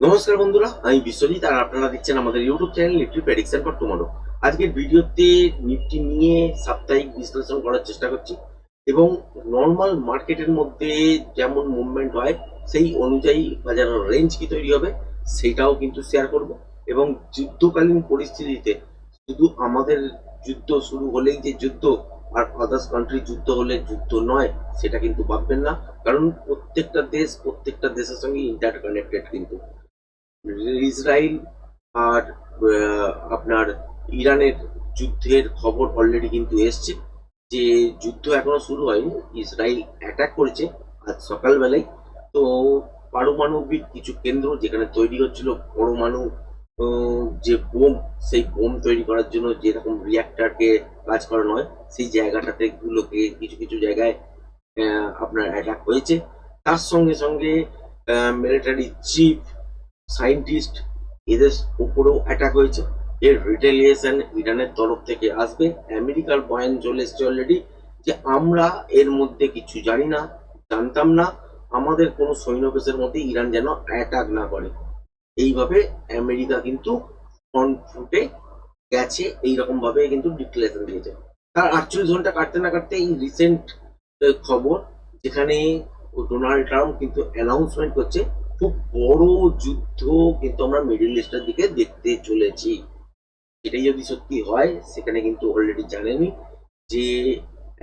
নমস্কার বন্ধুরা, আমি বিশ্বজিৎ আর আপনারা দেখছেন আমাদের YouTube channel Nifty prediction for tomorrow আজকের ভিডিওতে নিফটি নিয়ে সাপ্তাহিক বিশ্লেষণ করার চেষ্টা করছি এবং নর্মাল মার্কেটের মধ্যে যেমন মুভমেন্ট হয়, সেই অনুযায়ী বাজারের রেঞ্জ কি তৈরি হবে সেটাও কিন্তু শেয়ার করব এবং যুদ্ধকালীন পরিস্থিতিতে শুধু আমাদের যুদ্ধ শুরু হলেই যে যুদ্ধ আর আদার্স কান্ট্রি যুদ্ধ হলে যুদ্ধ নয়, সেটা কিন্তু ভাববেন না। কারণ প্রত্যেকটা দেশ প্রত্যেকটা দেশের সঙ্গে ইন্টার কানেক্টেড কিন্তু। ইসরায়েল আর আপনার ইরানের যুদ্ধের খবর অলরেডি কিন্তু এসছে যে যুদ্ধ এখনও শুরু হয়নি ইসরায়েল অ্যাটাক করেছে আজ সকালবেলায়। তো পারমাণবিক কিছু কেন্দ্র যেখানে তৈরি হচ্ছিল, পরমাণু যে বোম, সেই বোম তৈরি করার জন্য যেরকম রিয়াক্টারকে কাজ করানো হয়, সেই জায়গাটাতে গুলোকে কিছু কিছু জায়গায় আপনার অ্যাটাক হয়েছে। তার সঙ্গে সঙ্গে মিলিটারি চিফ সায়েন্টিস্ট এদের উপরেও অ্যাটাক হয়েছে। এর রিটেলিয়েশন ইরানের তরফ থেকে আসবে। আমেরিকার বয়ান চলে এসছে অলরেডি যে আমরা এর মধ্যে কিছু জানি না, জানতাম না, আমাদের কোনো সৈন্যবেশের মধ্যে ইরান যেন অ্যাটাক না করে। এইভাবে আমেরিকা কিন্তু ফ্রন্ট ফুটে গেছে এইরকম ভাবে কিন্তু ডিক্লারেশন দিয়েছে। তার আটচল্লিশ ঘণ্টা কাটতে না কাটতে এই রিসেন্ট খবর যেখানে ডোনাল্ড ট্রাম্প কিন্তু অ্যানাউন্সমেন্ট করছে খুব বড় যুদ্ধ কিন্তু আমরা মিডিল ইস্টের দিকে দেখতে চলেছি। এটাই যদি সত্যি হয়, সেখানে কিন্তু অলরেডি জানেনি যে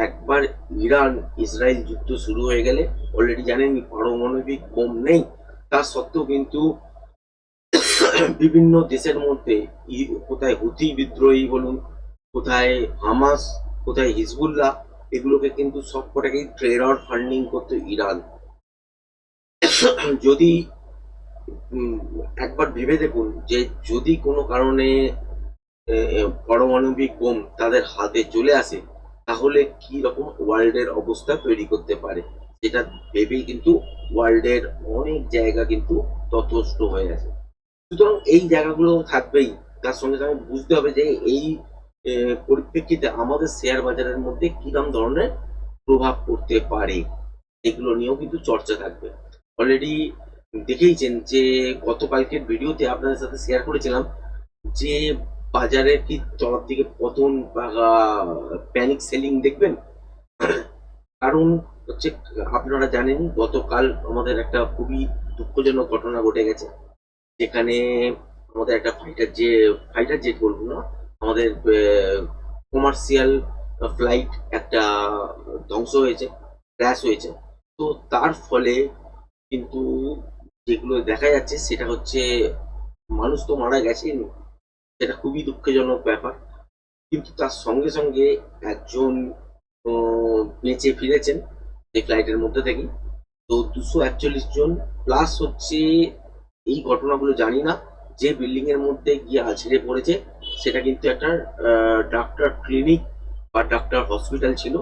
একবার ইরান ইসরায়েল যুদ্ধ শুরু হয়ে গেলে অলরেডি জানেনি পারমাণবিক বোম নেই। তা সত্ত্বেও কিন্তু বিভিন্ন দেশের মধ্যে কোথায় হুথি বিদ্রোহী বলুন, কোথায় হামাস, কোথায় হিজবুল্লাহ, এগুলোকে কিন্তু সব কটাকেই ট্রেডার ফান্ডিং করতো ইরান। যদি একবার ভেবে দেখুন যে যদি কোনো কারণে পারমাণবিক বোম তাদের হাতে চলে আসে, তাহলে কি রকম ওয়ার্ল্ডের অবস্থা তৈরি করতে পারে? সেটা ভেবেই কিন্তু ওয়ার্ল্ডের অনেক জায়গা কিন্তু তথস্থ হয়ে আছে। সুতরাং এই জায়গাগুলো থাকবেই। তার সঙ্গে সঙ্গে বুঝতে হবে যে এই পরিপ্রেক্ষিতে আমাদের শেয়ার বাজারের মধ্যে কিরম ধরনের প্রভাব পড়তে পারে? এগুলো নিয়েও কিন্তু চর্চা থাকবে। অলরেডি দেখেইছেন যে গতকালকের ভিডিওতে আপনাদের সাথে শেয়ার করেছিলাম যে বাজারের কি তলার দিকে পতন বা প্যানিক সেলিং দেখবেন? কারণ হচ্ছে, আপনারা জানেন গতকাল আমাদের একটা খুবই দুঃখজনক ঘটনা ঘটে গেছে। যেখানে আমাদের একটা ফাইটার যে ফাইটার জেট বলব না, আমাদের কমার্শিয়াল ফ্লাইট একটা ধ্বংস হয়েছে ক্র্যাশ হয়েছে। তো তার ফলে কিন্তু যেগুলো দেখা যাচ্ছে সেটা হচ্ছে মানুষ তো মারা গেছেন সেটা খুবই দুঃখজনক ব্যাপার। কিন্তু তার সঙ্গে সঙ্গে একজন বেঁচে ফিরেছেন এই ফ্লাইটের মধ্যে থেকে তো দুশো একচল্লিশ জন প্লাস হচ্ছে এই ঘটনাগুলো জানি না। যে বিল্ডিং এর মধ্যে গিয়ে আছড়ে পড়েছে, সেটা কিন্তু একটা ডাক্তার ক্লিনিক বা ডাক্তার হসপিটাল ছিল।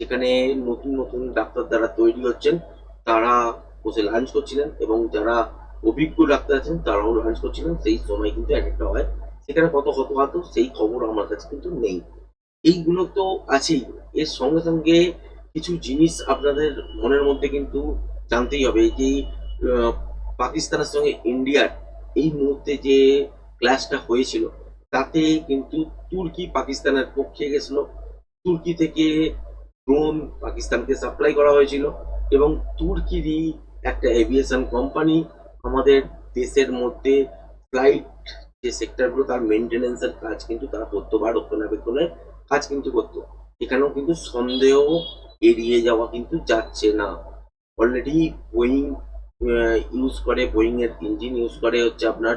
যেখানে নতুন নতুন ডাক্তার দ্বারা তৈরি হচ্ছেন। তারা বসে লাঞ্চ করছিলেন এবং যারা অভিজ্ঞ ডাক্তার আছেন তারাও লাঞ্চ করছিলেন। সেই সময় কিন্তু এক একটা হয়। সেখানে কত হতাহত সেই খবর আমার কাছে কিন্তু নেই। এইগুলো তো আছেই। এর সঙ্গে সঙ্গে কিছু জিনিস আপনাদের মনের মধ্যে কিন্তু জানতেই হবে যে পাকিস্তানের সঙ্গে ইন্ডিয়ার এই মুহূর্তে যে ক্লাসটা হয়েছিল, তাতে কিন্তু তুর্কি পাকিস্তানের পক্ষে গেছিল। তুর্কি থেকে ড্রোন পাকিস্তানকে সাপ্লাই করা হয়েছিল এবং তুর্কিরই একটা এভিয়েশন কোম্পানি আমাদের দেশের মধ্যে ফ্লাইট যে সেক্টরগুলো তার মেনটেনেন্সের কাজ কিন্তু তারা করতো বা রক্ষণাবেক্ষণের কাজ কিন্তু করতো। এখানেও কিন্তু সন্দেহ এড়িয়ে যাওয়া কিন্তু যাচ্ছে না। অলরেডি বোয়িং ইউজ করে বোয়িং এর ইঞ্জিন ইউজ করে হচ্ছে আপনার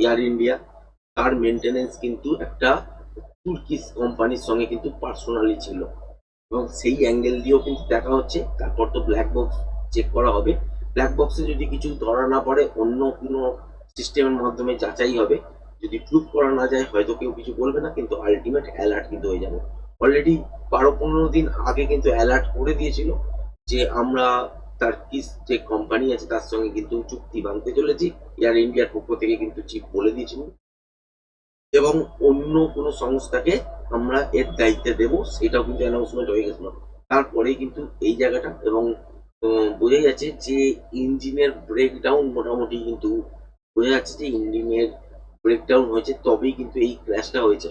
এয়ার ইন্ডিয়া তার মেনটেনেন্স কিন্তু একটা তুর্কিশ কোম্পানির সঙ্গে কিন্তু পার্সোনালি ছিল। এবং সেই অ্যাঙ্গেল দিয়েও কিন্তু দেখা হচ্ছে। তারপর তো ব্ল্যাক বক্স চেক করা হবে। ব্ল্যাক বক্সে যদি কিছু ধরা না পড়ে, অন্য কোনো সিস্টেমের মাধ্যমে যাচাই হবে। যদি প্রুভ করা না যায়, হয়তো কেউ কিছু বলবে না, কিন্তু আলটিমেট অ্যালার্ট কিন্তু হয়ে যাবে। অলরেডি বারো পনেরো দিন আগে কিন্তু অ্যালার্ট করে দিয়েছিল যে আমরা তার কি যে কোম্পানি আছে, তার সঙ্গে কিন্তু চুক্তি ভাঙতে চলেছি। এয়ার ইন্ডিয়ার পক্ষ থেকে কিন্তু চিপ বলে দিয়েছিল। এবং অন্য কোনো সংস্থাকে আমরা এর দায়িত্বে দেব, সেটাও কিন্তু অ্যানাউন্সমেন্ট হয়ে গেছিল। তারপরেই কিন্তু এই জায়গাটা এবং উম, বোঝা যাচ্ছে যে ইঞ্জিনের ব্রেকডাউন মোটামুটি কিন্তু বোঝা যাচ্ছে যে ইঞ্জিনের ব্রেকডাউন হয়েছে তবেই কিন্তু এই ক্র্যাশটা হয়েছে।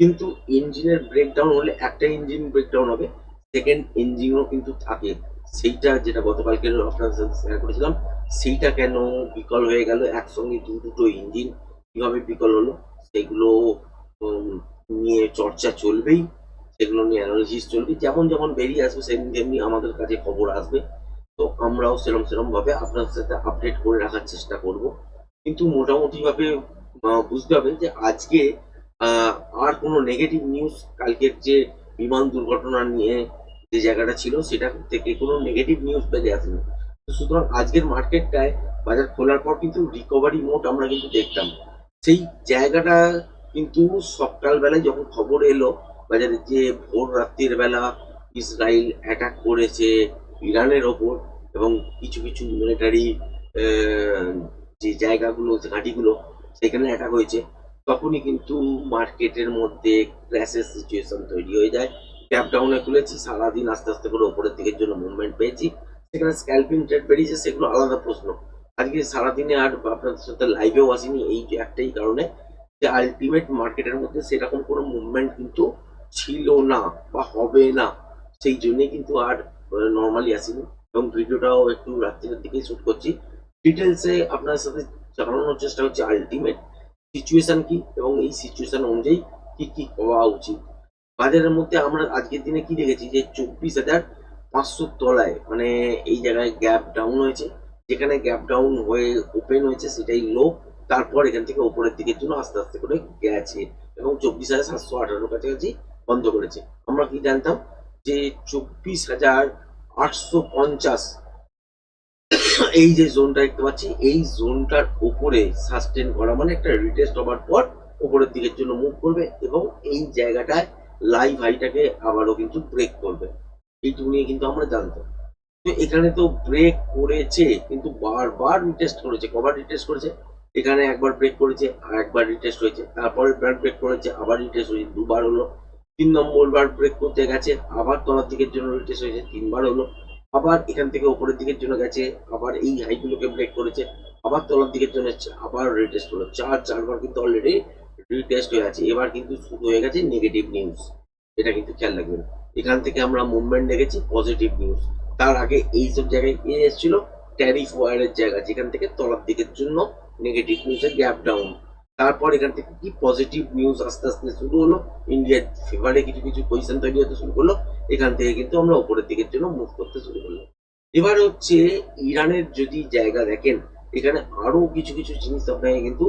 কিন্তু ইঞ্জিনের ব্রেকডাউন হলে একটা ইঞ্জিন ব্রেকডাউন হবে সেকেন্ড ইঞ্জিনও কিন্তু থাকে। সেইটা যেটা গতকালকে আপনার সাথে শেয়ার করেছিলাম সেইটা কেন বিকল হয়ে গেল? একসঙ্গে দু দুটো ইঞ্জিন কীভাবে বিকল হলো? সেগুলো নিয়ে চর্চা চলবেই সেগুলো নিয়ে অ্যানালিসিস চলবে যেমন যেমন বেরিয়ে আসবে সেমনি তেমনি আমাদের কাছে খবর আসবে। আমরাও সেরম সেরম ভাবে আপনার সাথে আপডেট করে রাখার চেষ্টা করব। কিন্তু মোটামুটি ভাবে বুঝতে হবে যে আজকে আর কোনো নেগেটিভ নিউজ কালকের যে বিমান দুর্ঘটনা নিয়ে যে জায়গাটা ছিল, সেটা থেকে কোনো নেগেটিভ নিউজ বেরিয়ে আসেনি। সুতরাং আজকের মার্কেটটায় বাজার খোলার পর কিন্তু রিকভারি মোড আমরা কিন্তু দেখতাম। সেই জায়গাটা কিন্তু সকালবেলায় যখন খবর এলো বাজারে যে ভোর রাত্রির বেলা ইসরায়েল অ্যাটাক করেছে, ইরানের ওপর এবং কিছু কিছু মিলিটারি যে জায়গাগুলো ঘাঁটিগুলো, সেখানে অ্যাটাক হয়েছে। তখনই কিন্তু মার্কেটের মধ্যে ক্র্যাশের সিচুয়েশন তৈরি হয়ে যায়। ক্যাপ ডাউনে খুলেছি, সারাদিন আস্তে আস্তে করে ওপরের দিকের জন্য মুভমেন্ট পেয়েছি। সেখানে স্ক্যালপিং ট্রেড বেরিয়েছে, সেগুলো আলাদা প্রশ্ন। আজকে সারাদিনে আর আপনাদের সাথে লাইভেও আসিনি, এই একটাই কারণে যে আলটিমেট মার্কেটের মধ্যে সেরকম কোনো মুভমেন্ট কিন্তু ছিল না বা হবে না। সেই জন্যই কিন্তু আর নর্মালি আসিনি। এবং ভিডিওটাও একটু রাত্রির দিকেই শুট করছি। ডিটেলসে আপনার সাথে জানানোর চেষ্টা হচ্ছে আলটিমেট সিচুয়েশন কি এবং এই সিচুয়েশন অনুযায়ী কি কি হওয়া উচিত। বাজারের মধ্যে আমরা আজকের দিনে কি দেখেছি যে চব্বিশ হাজার পাঁচশোর তলায় মানে এই জায়গায় গ্যাপ ডাউন হয়েছে। যেখানে গ্যাপ ডাউন হয়ে ওপেন হয়েছে সেটাই লো তারপর এখান থেকে ওপরের দিকের জন্য আস্তে আস্তে করে গেছে এবং চব্বিশ হাজার সাতশো আঠারোর কাছাকাছি বন্ধ করেছে। আমরা কি জানতাম যে চব্বিশ হাজার আটশো পঞ্চাশ। এই যে জোনটা দেখতে পাচ্ছি, এই জোনটার উপরে সাস্টেন করা মানে একটা রিটেস্ট হওয়ার পর উপরের দিকের জন্য মুভ করবে এবং এই জায়গাটায় লাইভ হাইটাকে আবারও কিন্তু ব্রেক করবে। এইটুকু নিয়ে কিন্তু আমরা জানতাম। তো এখানে তো ব্রেক করেছে, কিন্তু বারবার রিটেস্ট করেছে, কবার রিটেস্ট করেছে, এখানে একবার ব্রেক করেছে আর একবার রিটেস্ট হয়েছে, তারপরে বার ব্রেক করেছে, আবার রিটেস্ট হয়েছে, দুবার হলো। তিন নম্বর বার ব্রেক করতে গেছে, আবার তলার দিকের জন্য রিটেস্ট হয়েছে, তিনবার হলো। আবার এখান থেকে উপরের দিকের জন্য গেছে, আবার এই হাইগুলোকে ব্রেক করেছে, আবার তলার দিকের জন্য আবার রিটেস্ট হলো। চার, চারবার কিন্তু অলরেডি রিটেস্ট হয়ে আছে। এবার কিন্তু শুরু হয়ে গেছে নেগেটিভ নিউজ এটা কিন্তু খেয়াল রাখবেন। এখান থেকে আমরা মুভমেন্ট দেখেছি পজিটিভ নিউজ তার আগে এই সব জায়গায় কি এসেছিল? ট্যারিফ ওয়ারের জায়গা, যেখান থেকে তলার দিকের জন্য নেগেটিভ নিউজের গ্যাপ ডাউন তারপর এখান থেকে কি পজিটিভ নিউজ আস্তে আস্তে শুরু হলো? ইন্ডিয়ার ফেভারে কিছু কিছু পজিশন তৈরি হতে শুরু করল। এখান থেকে কিন্তু আমরা উপরের দিকের জন্য মুভ করতে শুরু করলাম। এবার হচ্ছে ইরানের যদি জায়গা দেখেন, এখানে আরও কিছু কিছু জিনিস আপনাকে কিন্তু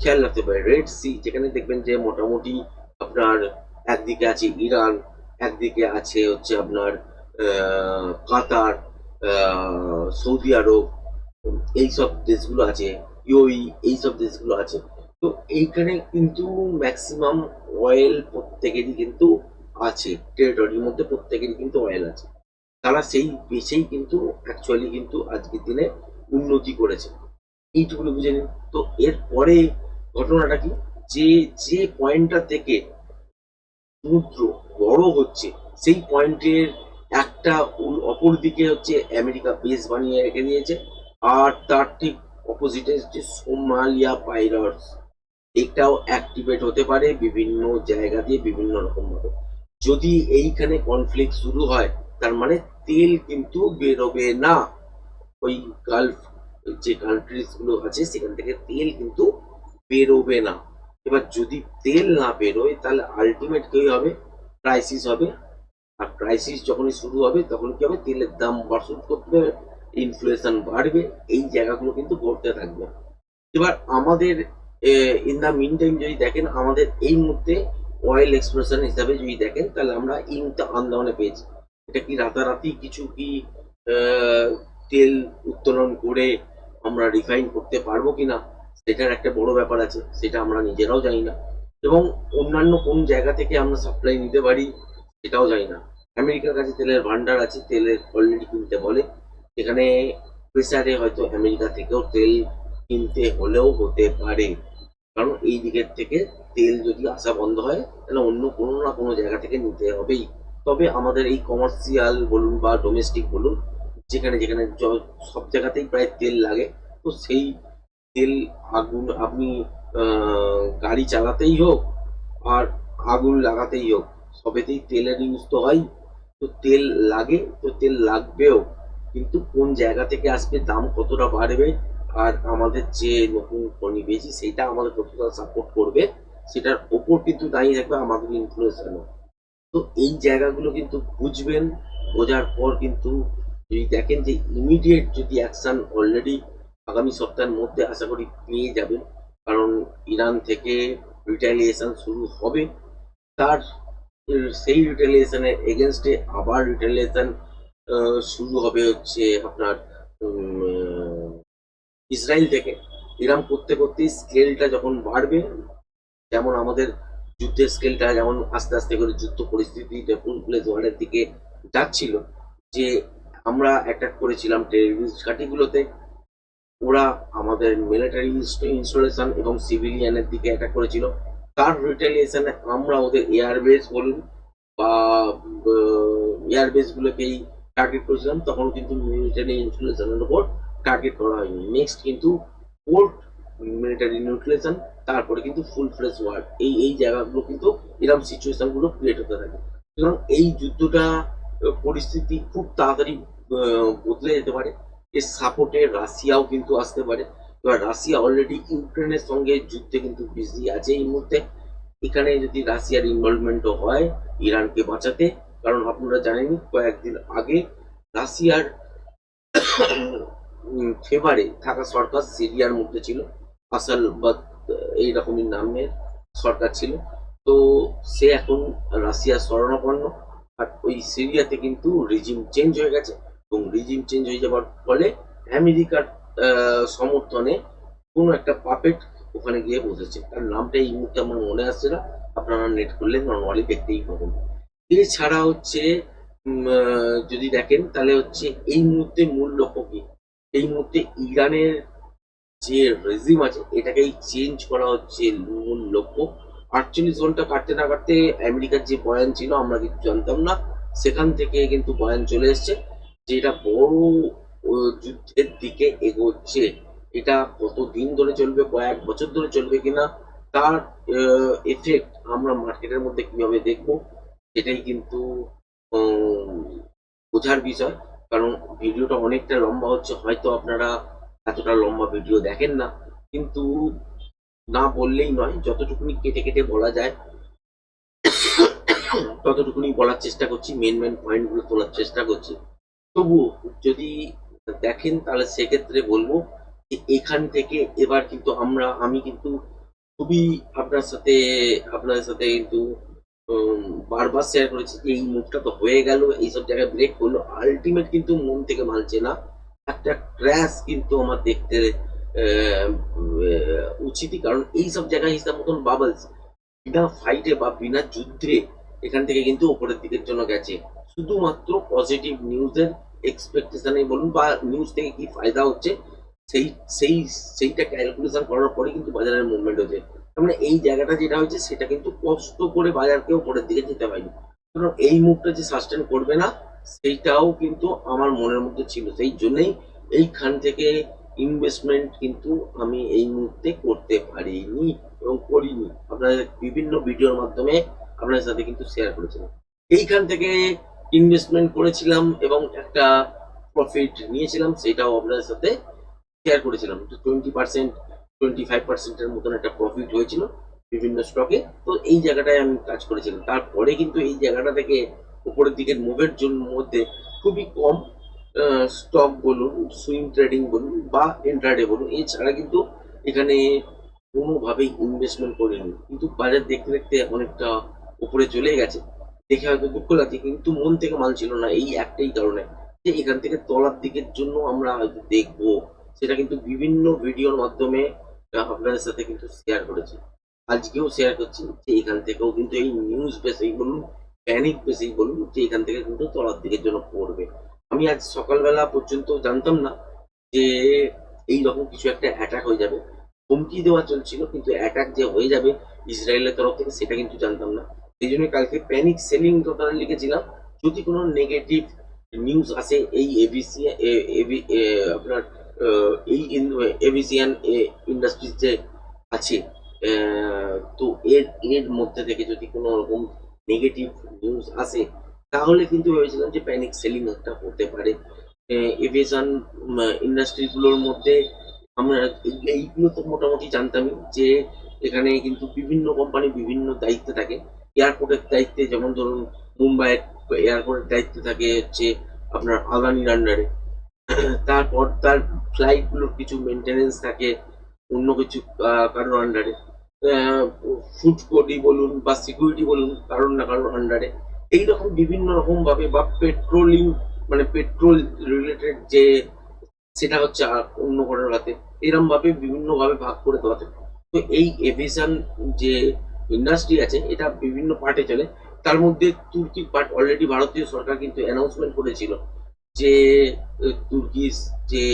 খেয়াল রাখতে পারে রেড সি যেখানে দেখবেন যে মোটামুটি আপনার একদিকে আছে ইরান, একদিকে আছে হচ্ছে আপনার কাতার সৌদি আরব, এইসব দেশগুলো আছে ইউই এইসব দেশগুলো আছে। তো এইখানে কিন্তু ম্যাক্সিমাম অয়েল প্রত্যেকেরই কিন্তু আছে টেরিটরির মধ্যে প্রত্যেকেরই কিন্তু অয়েল আছে। তারা সেই বেশেই কিন্তু অ্যাকচুয়ালি কিন্তু আজকের দিনে উন্নতি করেছে। এইটুকুনি বুঝে নিন। তো এরপরে ঘটনাটা কি? যে যে পয়েন্টটা থেকে সমুদ্র বড় হচ্ছে, সেই পয়েন্টের একটা অপর দিকে হচ্ছে আমেরিকা বেস বানিয়ে রেখে দিয়েছে। আর তার ঠিক অপোজিটে হচ্ছে সোমালিয়া পাইলটস এটাও অ্যাক্টিভেট হতে পারে বিভিন্ন জায়গা দিয়ে বিভিন্ন রকম ভাবে। যদি এইখানে কনফ্লিক্ট শুরু হয়, তার মানে তেল কিন্তু বেরোবে না। ওই গালফ যে কান্ট্রিজগুলো আছে, সেখান থেকে তেল কিন্তু বেরোবে না। এবার যদি তেল না বেরোয়, তাহলে আলটিমেট কি হবে? ক্রাইসিস হবে। আর ক্রাইসিস যখনই শুরু হবে, তখন কি হবে? তেলের দাম বর্ষণ করতে হবে ইনফ্লেশন বাড়বে, এই জায়গাগুলো কিন্তু ঘটতে থাকবে। এবার আমাদের ইন দ্য মিন টাইম যদি দেখেন, আমাদের এই মুহূর্তে অয়েল এক্সপ্রেশন হিসাবে যদি দেখেন, তাহলে আমরা ইনটা আন্দামানে পেয়েছি। এটা কি রাতারাতি কিছু কি তেল উত্তোলন করে আমরা রিফাইন করতে পারব কিনা, সেটার একটা বড় ব্যাপার আছে, সেটা আমরা নিজেরাও জানি না। এবং অন্যান্য কোন জায়গা থেকে আমরা সাপ্লাই নিতে পারি, সেটাও জানি না। আমেরিকার কাছে তেলের ভান্ডার আছে, তেলের অলরেডি কিনতে বলে। এখানে প্রেসারে হয়তো আমেরিকা থেকেও তেল কিনতে হলেও হতে পারে। কারণ এই দিকের থেকে তেল যদি আসা বন্ধ হয়, তাহলে অন্য কোনো না কোনো জায়গা থেকে নিতে হবেই। তবে আমাদের এই কমার্শিয়াল বলুন বা ডোমেস্টিক বলুন, যেখানে যেখানে সব জায়গাতেই প্রায় তেল লাগে, তো সেই তেল আগুন আপনি গাড়ি চালাতেই হোক আর আগুন লাগাতেই হোক, সবেতেই তেলের ইউজ তো হয় তো তেল লাগে, তো তেল লাগবেও, কিন্তু কোন জায়গা থেকে আসবে, দাম কতটা বাড়বে আর আমাদের যে নতুন পেয়েছি সেটা আমাদের কতটা সাপোর্ট করবে। সেটার ওপর কিন্তু দাঁড়িয়ে থাকবে আমাদের ইনফ্লুয়েন্সারও তো এই জায়গাগুলো কিন্তু বুঝবেন, বোঝার পর কিন্তু যদি দেখেন যে ইমিডিয়েট যদি অ্যাকশন অলরেডি আগামী সপ্তাহের মধ্যে আশা করি পেয়ে যাবেন। কারণ ইরান থেকে রিটালিয়েশন শুরু হবে। তার সেই রিটালিয়েশনের এগেনস্টে আবার রিটালিয়েশন শুরু হবে হচ্ছে আপনার ইসরায়েল থেকে। এরম করতে করতে স্কেলটা যখন বাড়বে, যেমন আমাদের যুদ্ধের স্কেলটা যেমন আস্তে আস্তে করে যুদ্ধ পরিস্থিতিটা ফুল ওয়ার্ডের দিকে যাচ্ছিল, যে আমরা অ্যাটাক করেছিলাম টেরিস্ট ঘাঁটিগুলোতে, ওরা আমাদের মিলিটারি ইনস্টলেশন এবং সিভিলিয়ানের দিকে অ্যাটাক করেছিল। তার রিটেলিয়েশনে আমরা ওদের এয়ারবেস বলুন বা এয়ারবেস গুলোকেই টার্গেট করেছিলাম তখন কিন্তু মিলিটারি ইনস্টলেশনের উপর টার্গেট করা হয়নি। নেক্সট কিন্তু পোর্ট মিলিটারি নিউট্রিশন তারপরে কিন্তু ফুল ফ্রেশ ওয়ার্ড এই এই জায়গাগুলো কিন্তু এরকম সিচুয়েশনগুলো ক্রিয়েট হতে থাকে। সুতরাং এই যুদ্ধটা পরিস্থিতি খুব তাড়াতাড়ি বদলে যেতে পারে। এর সাপোর্টে রাশিয়াও কিন্তু আসতে পারে। এবার রাশিয়া অলরেডি ইউক্রেনের সঙ্গে যুদ্ধে কিন্তু বিজি আছে এই মুহূর্তে। এখানে যদি রাশিয়ার ইনভলভমেন্টও হয়, ইরানকে বাঁচাতে, কারণ আপনারা জানেন কয়েকদিন আগে রাশিয়ার ফেভারে থাকা সরকার সিরিয়ার মধ্যে ছিল। আসাল বা এইরকমই নামের সরকার ছিল। তো সে এখন রাশিয়ার শরণাপন্ন। আর ওই সিরিয়াতে কিন্তু রিজিম চেঞ্জ হয়ে গেছে এবং রিজিম চেঞ্জ হয়ে যাওয়ার ফলে আমেরিকার সমর্থনে কোনো একটা পাপেট ওখানে গিয়ে বসেছে। তার নামটা এই মুহূর্তে আমার মনে আসছে না। আপনারা নেট করলে নর্মালি দেখতেই পাবেন। এছাড়া হচ্ছে যদি দেখেন, তাহলে হচ্ছে এই মুহূর্তে মূল লক্ষ্য কি? এই মুহূর্তে ইরানের যে রেজিম আছে, এটাকেই চেঞ্জ করা হচ্ছে মূল লক্ষ্য। আটচল্লিশ ঘণ্টা কাটতে না কাটতে আমেরিকার যে বয়ান ছিল, আমরা কিছু জানতাম না। সেখান থেকে কিন্তু বয়ান চলে এসছে যে এটা বড় যুদ্ধের দিকে এগোচ্ছে। এটা কত দিন ধরে চলবে, কয়েক বছর ধরে চলবে কিনা, তার এফেক্ট আমরা মার্কেটের মধ্যে কীভাবে দেখব, সেটাই কিন্তু বোঝার বিষয়। কারণ ভিডিওটা অনেকটা লম্বা হচ্ছে, হয়তো আপনারা এতটা লম্বা ভিডিও দেখেন না। কিন্তু না বললেই নয়, যতটুকুনি কেটে কেটে বলা যায়, ততটুকুনি বলার চেষ্টা করছি মেন মেন পয়েন্টগুলো তোলার চেষ্টা করছি। তবুও যদি দেখেন, তাহলে সেক্ষেত্রে বলব যে এখান থেকে এবার কিন্তু আমরা, আমি কিন্তু খুবই আপনার সাথে, আপনাদের সাথে কিন্তু বারবার শেয়ার করেছি, এই মুভটা তো হয়ে গেল, এইসব জায়গায় ব্রেক করল। আলটিমেট কিন্তু মন থেকে মানছে না। একটা ক্র্যাশ কিন্তু আমার দেখতে উচিতই, কারণ এইসব জায়গায় হিসাব মতন বাবলস বিনা ফাইটে বা বিনা যুদ্ধে এখান থেকে কিন্তু ওপরের দিকের জন্য গেছে। শুধুমাত্র পজিটিভ নিউজের এক্সপেকটেশনে বলুন, বা নিউজ থেকে কি ফায়দা হচ্ছে, সেই সেই, সেইটা ক্যালকুলেশন করার পরে কিন্তু বাজারের মুভমেন্ট হচ্ছে। মানে এই জায়গাটা যেটা হয়েছে, সেটা কিন্তু কষ্ট করে বাজারকে ওপরের দিকে যেতে হয়নি। কারণ এই মুভটা যে সাস্টেন করবে না, সেইটাও কিন্তু আমার মনের মধ্যে ছিল। সেই জন্যই এইখান থেকে ইনভেস্টমেন্ট কিন্তু আমি এই মুহূর্তে করতে পারিনি এবং করিনি। আপনাদের বিভিন্ন ভিডিওর মাধ্যমে আপনাদের সাথে কিন্তু শেয়ার করেছিলাম। এইখান থেকে ইনভেস্টমেন্ট করেছিলাম এবং একটা প্রফিট নিয়েছিলাম, সেটাও আপনাদের সাথে শেয়ার করেছিলাম। টোয়েন্টি পার্সেন্ট টোয়েন্টি ফাইভ পার্সেন্টের মতন একটা প্রফিট হয়েছিল বিভিন্ন স্টকে তো এই জায়গাটায় আমি কাজ করেছিলাম। তারপরে কিন্তু এই জায়গাটা থেকে উপরের দিকের মুভের জন্য মধ্যে খুবই কম স্টক বলুন সুইং ট্রেডিং বলুন বা ইন্ট্রাডে বলুন। এছাড়া কিন্তু এখানে কোনোভাবেই ইনভেস্টমেন্ট করিনি। কিন্তু বাজার দেখতে দেখতে অনেকটা উপরে চলে গেছে। দেখে হয়তো দুঃখ লাগছে, কিন্তু মন থেকে মানছিল না এই একটাই কারণে যে এখান থেকে তলার দিকের জন্য আমরা হয়তো দেখব। সেটা কিন্তু বিভিন্ন ভিডিওর মাধ্যমে আপনাদের সাথে কিন্তু শেয়ার করেছি। আজকেও শেয়ার করছি যে এখান থেকেও কিন্তু এই নিউজ বেসেই বলুন প্যানিক বেসেই বলুন যে এখান থেকে কিন্তু তলার দিকের জন্য পড়বে। আমি আজ সকালবেলা পর্যন্ত জানতাম না যে এই রকম কিছু একটা অ্যাটাক হয়ে যাবে। হুমকি দেওয়া চলছিল, কিন্তু অ্যাটাক যে হয়ে যাবে ইসরায়েলের তরফ থেকে সেটা কিন্তু জানতাম না। সেই জন্য কালকে প্যানিক সেলিং কথা লিখেছিলাম, যদি কোনো নেগেটিভ নিউজ আসে এই এভিসি আপনার এই এভিসিয়ান ইন্ডাস্ট্রিজ যে আছে। তো এর এর মধ্যে থেকে যদি কোনো রকম নেগেটিভ নিউজ আসে, তাহলে কিন্তু ভেবেছিলাম যে প্যানিক সেলিং একটা হতে পারে। এভিয়েশন ইন্ডাস্ট্রিগুলোর মধ্যে আমরা এইগুলো তো মোটামুটি জানতামই যে এখানে কিন্তু বিভিন্ন কোম্পানি বিভিন্ন দায়িত্বে থাকে। এয়ারপোর্টের দায়িত্বে যেমন ধরুন, মুম্বাইয়ের এয়ারপোর্টের দায়িত্বে থাকে হচ্ছে আপনার আদানির আন্ডারে তারপর তার ফ্লাইটগুলোর কিছু মেনটেনেন্স থাকে, অন্য কিছু কারোর আন্ডারে ফুড কোডি বলুন বা সিকিউরিটি বলুন, কারোর না কারোর আন্ডারে এইরকম বিভিন্ন রকম ভাবে বা পেট্রোলিং মানে পেট্রোল রিলেটেড যে, সেটা হচ্ছে অন্য কারোর হাতে এরকম ভাবে বিভিন্ন ভাবে ভাগ করে দেওয়া থাকে। তো এই এভিয়েশন যে ইন্ডাস্ট্রি আছে, এটা বিভিন্ন পার্টে চলে। তার মধ্যে তুর্কি পার্ট অলরেডি ভারতীয় সরকার কিন্তু অ্যানাউন্সমেন্ট করেছিল যে আহ, তুর্কিস যে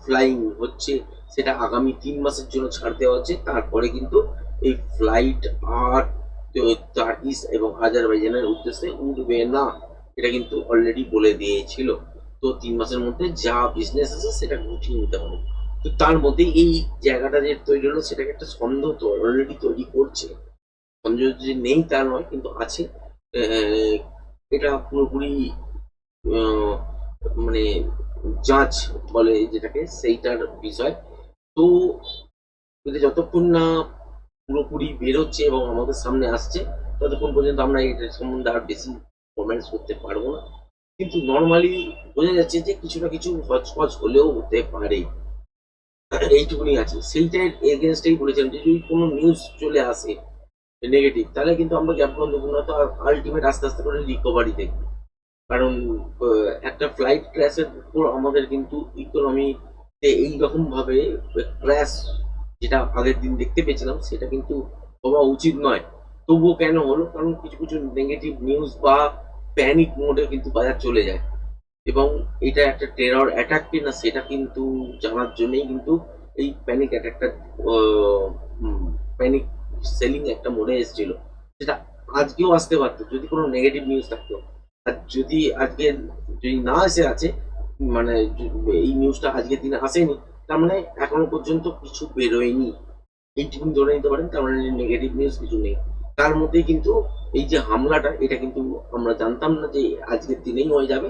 ফ্লাইং হচ্ছে সেটা আগামী তিন মাসের জন্য ছাড় দেওয়া হচ্ছে। তারপরে কিন্তু এই ফ্লাইট আর টার্কিস এবং আজারবাইজানের উদ্দেশ্যে উঠবে না এটা কিন্তু অলরেডি বলে দিয়েছিল। তো তিন মাসের মধ্যে যা বিজনেস আছে সেটা গুছিয়ে নিতে হবে। তো তার মধ্যে এই জায়গাটা যে তৈরি হলো সেটাকে একটা সন্দেহ তো অলরেডি তৈরি করছে। সন্দেহ যে নেই তা নয় কিন্তু আছে এটা পুরোপুরি মানে জাজ বলে যেটাকে, সেইটার বিষয়। তো এটা যতক্ষণ না পুরোপুরি বেরোচ্ছে এবং আমাদের সামনে আসছে, ততক্ষণ পর্যন্ত আমরা এটার সম্বন্ধে আর বেশি কমেন্টস করতে পারব না। কিন্তু নর্মালি বোঝা যাচ্ছে যে কিছু না কিছু হচপচ হলেও হতে পারে। এইটুকুনি আছে। সেইটার এগেনস্টেই বলেছিলাম যে যদি কোনো নিউজ চলে আসে নেগেটিভ তাহলে কিন্তু আমরা না তো আলটিমেট আস্তে আস্তে করে রিকভারি দেখব। কারণ একটা ফ্লাইট ক্র্যাশের উপর আমাদের কিন্তু ইকোনমিতে এইরকম ভাবে ক্র্যাশ যেটা আগের দিন দেখতে পেয়েছিলাম, সেটা কিন্তু হওয়া উচিত নয়। তবুও কেন হলো? কারণ কিছু কিছু নেগেটিভ নিউজ বা প্যানিক মোডে কিন্তু বাজার চলে যায়। এবং এটা একটা টেরর অ্যাটাক কিনা, সেটা কিন্তু জানার জন্যই কিন্তু এই প্যানিক অ্যাটাকটা প্যানিক সেলিং একটা মোডে এসেছিল, সেটা আজকেও আসতে পারতো, যদি কোনো নেগেটিভ নিউজ থাকতো। আর যদি আজকে, যদি না এসে আছে মানে এই নিউজটা আজকের দিনে আসেনি, তার মানে এখনও পর্যন্ত কিছু বেরোয়নি। এইটুকু ধরে নিতে পারেন, তার মানে নেগেটিভ নিউজ কিছু নেই। তার মধ্যেই কিন্তু এই যে হামলাটা, এটা কিন্তু আমরা জানতাম না যে আজকের দিনেই হয়ে যাবে।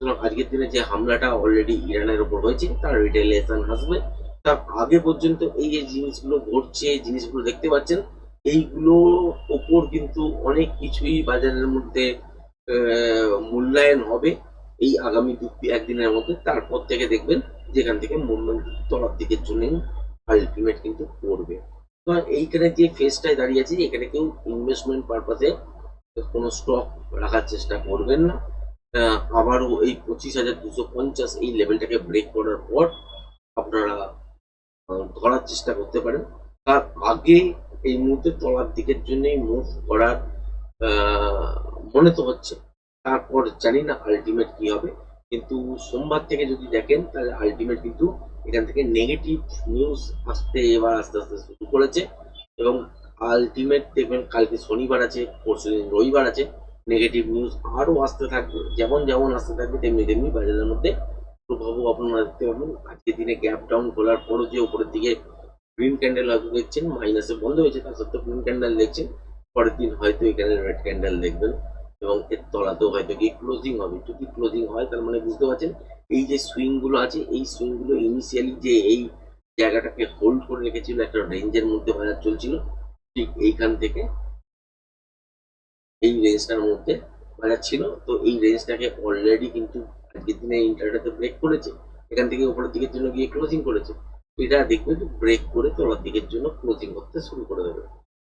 সুতরাং আজকের দিনে যে হামলাটা অলরেডি ইরানের উপর হয়েছে, তার রিটেলিয়েশন আসবে। তার আগে পর্যন্ত এই যে জিনিসগুলো ঘটছে জিনিসগুলো দেখতে পাচ্ছেন, এইগুলো ওপর কিন্তু অনেক কিছুই বাজারের মধ্যে মূল্যায়ন হবে এই আগামী দু, একদিনের মধ্যে তারপর থেকে দেখবেন যেখান থেকে মূল্যায়ন তলার দিকের জন্য আলটিমেট কিন্তু পড়বে। তো এইখানে যে ফেসটায় দাঁড়িয়ে আছে, এখানে কেউ ইনভেস্টমেন্ট পারপাসে কোনো স্টক রাখার চেষ্টা করবেন না। আবারও এই পঁচিশ হাজার দুশো পঞ্চাশ এই লেভেলটাকে ব্রেক করার পর আপনারা ধরার চেষ্টা করতে পারেন তার আগে এই মুহূর্তে তলার দিকের জন্যই মুভ করার মনে তো হচ্ছে। তারপর জানি না আলটিমেট কি হবে। কিন্তু সোমবার থেকে যদি দেখেন, তাহলে আলটিমেট কিন্তু এখান থেকে নেগেটিভ নিউজ আসতে এবার আস্তে আস্তে শুরু করেছে। এবং আলটিমেট দেখবেন কালকে শনিবার আছে, পরশু দিন রবিবার আছে। নেগেটিভ নিউজ আরও আসতে থাকবে, যেমন যেমন আসতে থাকবে, তেমনি তেমনি বাজারের মধ্যে প্রভাবও আপনারা দেখতে পাবেন। আজকের দিনে গ্যাপ ডাউন খোলার পরও যে উপরের দিকে গ্রিন ক্যান্ডেল হয়তো দেখছেন মাইনাসে বন্ধ হয়েছে, তার সত্ত্বেও গ্রিন ক্যান্ডেল দেখছেন। পরের দিন হয়তো এখানে রেড ক্যান্ডেল দেখবেন এবং এর তলাতেও হয়তো গিয়ে ক্লোজিং হবে। যদি ক্লোজিং হয়, তার মানে বুঝতে পারছেন, এই যে সুইংগুলো আছে, এই সুইংগুলো ইনিশিয়ালি যে এই জায়গাটাকে হোল্ড করে রেখেছিল, একটা রেঞ্জের মধ্যে বাজার চলছিল, ঠিক এইখান থেকে এই রেঞ্জটার মধ্যে বাজার ছিল। তো এই রেঞ্জটাকে অলরেডি কিন্তু আজকের দিনে ইন্টারনেটে ব্রেক করেছে, এখান থেকে উপরের দিকের জন্য গিয়ে ক্লোজিং করেছে। এটা দেখবেন ব্রেক করে তলার দিকের জন্য ক্লোজিং করতে শুরু করে দেবে।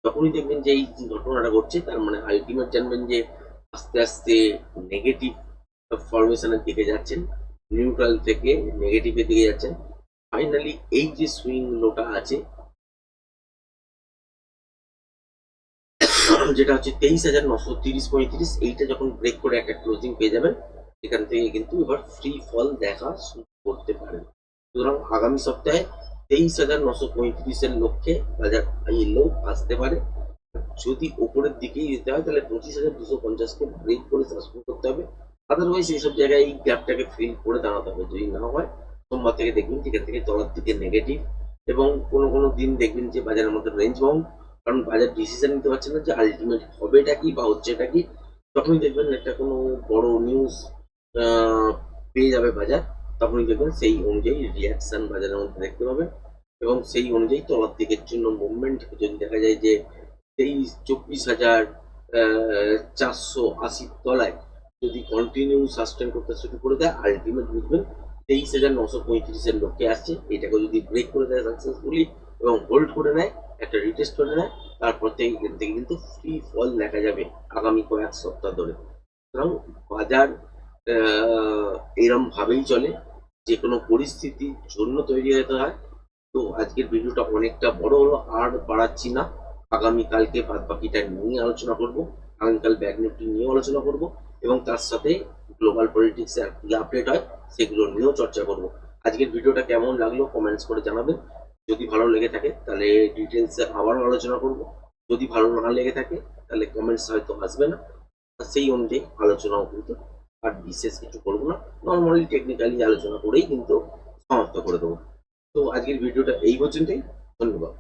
তখনই দেখবেন যে এই ঘটনাটা ঘটছে, তার মানে আলটিমেট জানবেন যে আস্তে আস্তে নেগেটিভ ফরমেশনের দিকে যাচ্ছেন নিউট্রাল থেকে নেগেটিভের দিকে যাচ্ছেন। ফাইনালি এই যে সুইং লোটা আছে, যেটা হচ্ছে তেইশ হাজার নশো তিরিশ পঁয়ত্রিশ, এইটা যখন ব্রেক করে একটা ক্লোজিং পেয়ে যাবেন এখান থেকে কিন্তু এবার ফ্রি ফল দেখা শুরু করতে পারেন সুতরাং আগামী সপ্তাহে তেইশ হাজার নশো পঁয়ত্রিশের লক্ষ্যে বাজার লোক আসতে পারে। যদি ওপরের দিকেই যেতে হয়, তাহলে পঁচিশ হাজার দুশো পঞ্চাশকে ব্রেক করে সাসপেন্ড করতে হবে। আদারওয়াইজ এইসব জায়গায় এই গ্যাপটাকে ফিল করে দাঁড়াতে হবে। যদি না হয়, সোমবার থেকে দেখবেন যেখান থেকে তলার দিকে নেগেটিভ এবং কোনো কোনো দিন দেখবেন যে বাজারের মধ্যে রেঞ্জ বাউন্ড কারণ বাজার ডিসিশন নিতে পারছে না যে আলটিমেট হবেটা কি বা হচ্ছেটা কি। তখনই দেখবেন একটা কোনো বড় নিউজ পেয়ে যাবে বাজার, তখনই দেখবেন সেই অনুযায়ী রিয়াকশন বাজারের মধ্যে দেখতে পাবেন এবং সেই অনুযায়ী তলার দিকের জন্য মুভমেন্ট যদি দেখা যায় যে তেইশ, চব্বিশ হাজার চারশো আশির তলায় যদি কন্টিনিউ সাস্টেন করতে শুরু করে দেয় আলটিমেট বুঝবেন তেইশ হাজার নশো পঁয়ত্রিশের লক্ষ্যে আসছে। এটাকে যদি ব্রেক করে দেয় সাকসেসফুলি এবং হোল্ড করে নেয়, একটা রিটেস্ট করে নেয়, তারপর থেকে কিন্তু ফ্রি ফল দেখা যাবে আগামী কয়েক সপ্তাহ ধরে। সুতরাং বাজার এরম ভাবেই চলে। যে কোনো পরিস্থিতির জন্য তৈরি হতে হয়। তো আজকের ভিডিওটা অনেকটা বড় হলো, আর বাড়াচ্ছি না। আগামীকালকে বাদ বাকিটা নিয়ে আলোচনা করব। আগামীকাল ব্যাগ নিফটি নিয়েও আলোচনা করব। এবং তার সাথে গ্লোবাল পলিটিক্স আর কি আপডেট হয়, সেগুলো নিয়েও চর্চা করব। আজকের ভিডিওটা কেমন লাগল কমেন্টস করে জানাবেন। যদি ভালো লেগে থাকে, তাহলে ডিটেলসে আবারও আলোচনা করব। যদি ভালো না লেগে থাকে, তাহলে কমেন্টস হয়তো আসবে না। সেই অনুযায়ী আলোচনাও কিন্তু আর বিশেষ কিছু করব না। নর্মালি টেকনিক্যালি আলোচনা করেই কিন্তু সমাপ্ত করে দেবো। তো আজকের ভিডিওটা এই পর্যন্তই। ধন্যবাদ।